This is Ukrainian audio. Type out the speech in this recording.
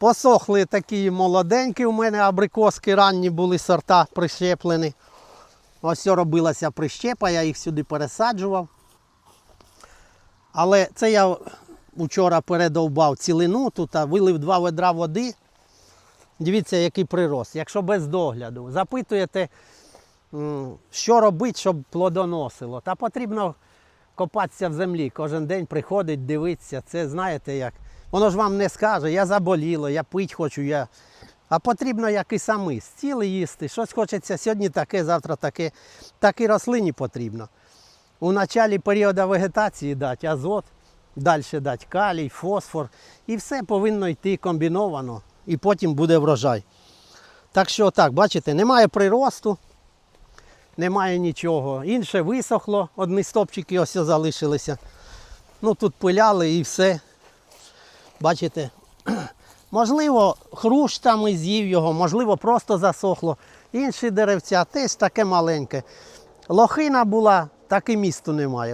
Посохли такі молоденькі у мене абрикоски ранні були сорта прищеплені. Ось робилася прищепа, я їх сюди пересаджував. Але це я вчора передовбав цілину тут, вилив два ведра води. Дивіться, який прирост. Якщо без догляду. Запитуєте, що робити, щоб плодоносило. Та потрібно копатися в землі. Кожен день приходить, дивитися. Це знаєте як. Воно ж вам не скаже, я заболіло, я пить хочу, я. А потрібно як і самі, стіли їсти. Щось хочеться сьогодні таке, завтра таке. Так і рослині потрібно. У началі періоду вегетації дати азот, далі дати калій, фосфор. І все повинно йти комбіновано. І потім буде врожай. Так що так, бачите, немає приросту, немає нічого. Інше висохло, одні стопчики ось залишилися. Ну тут пиляли і все. Бачите, можливо, хрущ там і з'їв його, можливо, просто засохло. Інші деревця теж таке маленьке. Лохина була, так і місту немає.